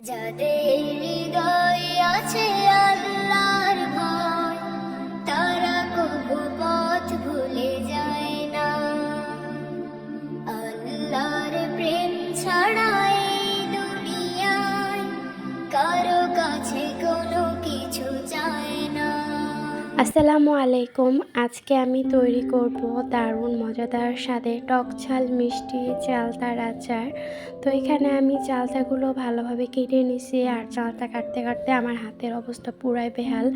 যাদের হৃদয় আছে আল্লাহর আসসালামু আলাইকুম। আজকে আমি তৈরি করব দারুণ মজাদার স্বাদে টক ঝাল মিষ্টি চালতার আচার। তো এখানে আমি চালতাগুলো ভালোভাবে কেটে নিছি আর চালতা কাটতে কাটতে আমার হাতের অবস্থা পুরাই বেহাল।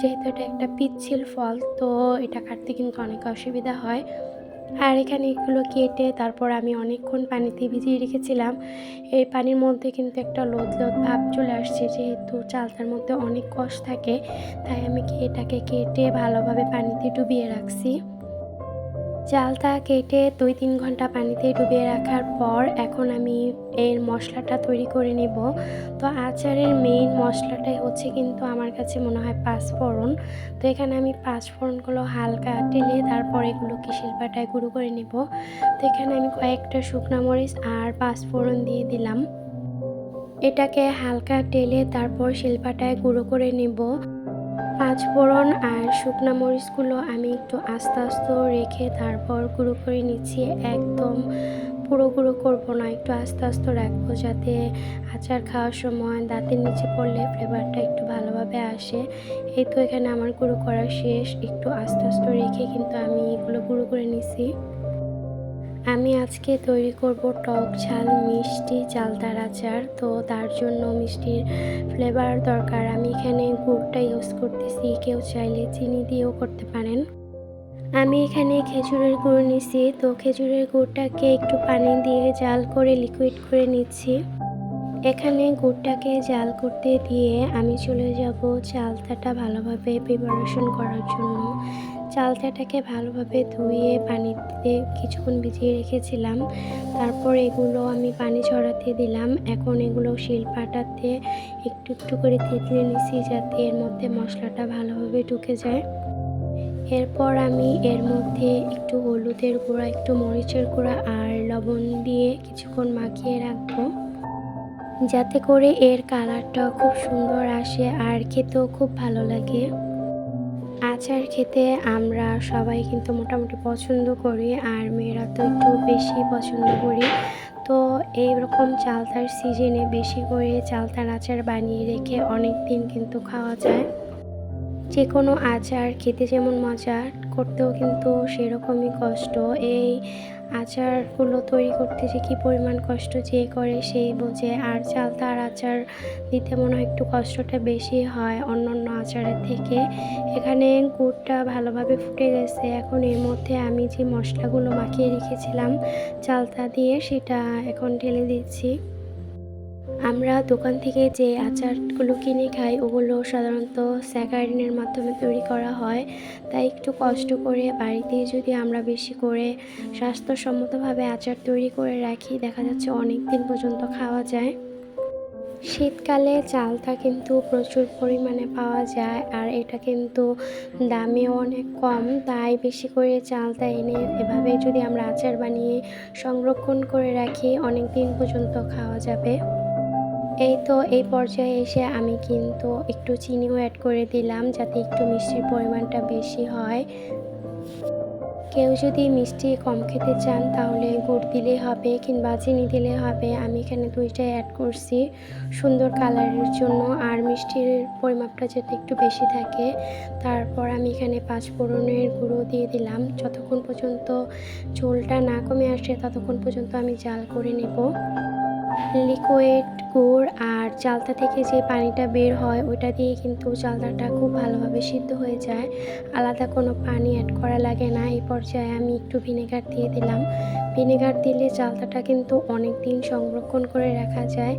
যেহেতু এটা একটা পিচ্ছিল ফল, তো এটা কাটতে কিন্তু অনেক অসুবিধা হয়। আর এখানে এগুলো কেটে তারপর আমি অনেকক্ষণ পানিতে ভিজিয়ে রেখেছিলাম। এই পানির মধ্যে কিন্তু একটা লোদ লোদ ভাব চলে আসছে, যেহেতু চালতার মধ্যে অনেক কষ থাকে, তাই আমি এটাকে কেটে ভালোভাবে পানিতে ডুবিয়ে রাখছি। চালটা কেটে দুই তিন ঘণ্টা পানিতে ডুবিয়ে রাখার পর এখন আমি এর মশলাটা তৈরি করে নেব। তো আচারের মেইন মশলাটাই হচ্ছে কিন্তু আমার কাছে মনে হয় পাঁচফোড়ন। তো এখানে আমি পাঁচফোড়নগুলো হালকা টেলে তারপর এগুলোকে শিল্পাটায় গুঁড়ো করে নেব। তো এখানে আমি কয়েকটা শুকনা মরিচ আর পাঁচফোড়ন দিয়ে দিলাম। এটাকে হালকা টেলে তারপর শিল্পাটায় গুঁড়ো করে নেব। পাঁচ ফোড়ন আর শুকনা মরিচগুলো আমি একটু আস্তে আস্তে রেখে তারপর গুঁড়ো করে নিচ্ছি। একদম পুরো গুঁড়ো করব না, একটু আস্তে আস্তে রাখব যাতে আচার খাওয়ার সময় দাঁতের নিচে পড়লে ফ্লেভারটা একটু ভালোভাবে আসে। এই তো এখানে আমার গুঁড়ো করা শেষ, একটু আস্তে আস্তে রেখে কিন্তু আমি এগুলো গুঁড়ো করে নিছি আমি আজকে তৈরি করব টক ঝাল মিষ্টি চালতার আচার। তো তার জন্য মিষ্টির ফ্লেভার দরকার। আমি এখানে গুড়টা ইউজ করতেছি। কেউ চাইলে চিনি দিয়েও করতে পারেন। আমি এখানে খেজুরের গুড় নিছি। তো খেজুরের গুড়টাকে একটু পানি দিয়ে জাল করে লিকুইড করে নিচ্ছি। এখানে গুড়টাকে জাল করতে দিয়ে আমি চলে যাব চালতাটা ভালোভাবে প্রিপারেশন করার জন্য। চালতাটাকে ভালোভাবে ধুয়ে পানিতে কিছুক্ষণ ভিজিয়ে রেখেছিলাম। তারপর এগুলো আমি পানি ছড়াতে দিলাম। এখন এগুলো শিলপাটাতে একটু একটু করে থেতলে নিছি যাতে এর মধ্যে মশলাটা ভালোভাবে ঢুকে যায়। এরপর আমি এর মধ্যে একটু হলুদের গুঁড়া, একটু মরিচের গুঁড়া আর লবণ দিয়ে কিছুক্ষণ মাখিয়ে রাখব। যাতে করে এর কালারটা খুব সুন্দর আসে আর খেতেও খুব ভালো লাগে। আচার খেতে আমরা সবাই কিন্তু মোটামুটি পছন্দ করি, আর মেয়েরা তো একটু বেশি পছন্দ করি। তো এইরকম চালতার সিজনে বেশি করে চালতার আচার বানিয়ে রেখে অনেক দিন কিন্তু খাওয়া যায়। যে কোনো আচার খেতে যেমন মজা করতেও কিন্তু সেরকমই কষ্ট। এই আচারগুলো তৈরি করতে যে কী পরিমাণ কষ্ট যে করে সেই বোঝে। আর চালতার আচার দিতে মনে হয় একটু কষ্টটা বেশি হয় অন্য অন্য আচারের থেকে। এখানে গুড়টা ভালোভাবে ফুটে গেছে। এখন এর মধ্যে আমি যে মশলাগুলো মাখিয়ে রেখেছিলাম চালতা দিয়ে সেটা এখন ঢেলে দিচ্ছি। আমরা দোকান থেকে যে আচারগুলো কিনে খাই, ওগুলো সাধারণত স্যাকারিনের মাধ্যমে তৈরি করা হয়। তাই একটু কষ্ট করে বাড়িতে যদি আমরা বেশি করে স্বাস্থ্যসম্মতভাবে আচার তৈরি করে রাখি, দেখা যাচ্ছে অনেক দিন পর্যন্ত খাওয়া যায়। শীতকালে চালটা কিন্তু প্রচুর পরিমাণে পাওয়া যায় আর এটা কিন্তু দামেও অনেক কম। তাই বেশি করে চালটা এনে এভাবে যদি আমরা আচার বানিয়ে সংরক্ষণ করে রাখি অনেক দিন পর্যন্ত খাওয়া যাবে। এই তো, এই পর্যায়ে এসে আমি কিন্তু একটু চিনিও অ্যাড করে দিলাম যাতে একটু মিষ্টির পরিমাণটা বেশি হয়। কেউ যদি মিষ্টি কম খেতে চান তাহলে গুড় দিলে হবে কিংবা চিনি দিলে হবে। আমি এখানে দুইটাই অ্যাড করছি সুন্দর কালারের জন্য আর মিষ্টির পরিমাপটা যাতে একটু বেশি থাকে। তারপর আমি এখানে পাঁচ ফোড়নের গুঁড়ো দিয়ে দিলাম। যতক্ষণ পর্যন্ত ঝোলটা না কমে আসে ততক্ষণ পর্যন্ত আমি জাল করে নেব। লিকুইড গুড় আর চালতা থেকে যে পানিটা বের হয়, ওইটা দিয়ে কিন্তু চালতাটা খুব ভালোভাবে সিদ্ধ হয়ে যায়। আলাদা কোনো পানি অ্যাড করা লাগে না। এই পর্যায়ে আমি একটু ভিনেগার দিয়ে দিলাম। ভিনেগার দিলে চালতাটা কিন্তু অনেক দিন সংরক্ষণ করে রাখা যায়।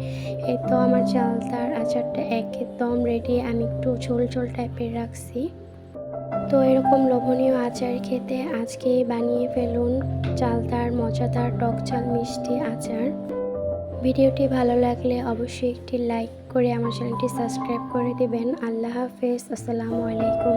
এই তো আমার চালতার আচারটা একদম রেডি আমি একটু ঝোল ঝোল টাইপের রাখছি। তো এরকম লোভনীয় আচার খেতে আজকে বানিয়ে ফেলুন চালতার মজাদার টক চাল মিষ্টি আচার। ভিডিওটি ভালো লাগলে অবশ্যই একটি লাইক করে আমার চ্যানেলটি সাবস্ক্রাইব করে দেবেন। আল্লাহ হাফেজ। আসসালামু আলাইকুম।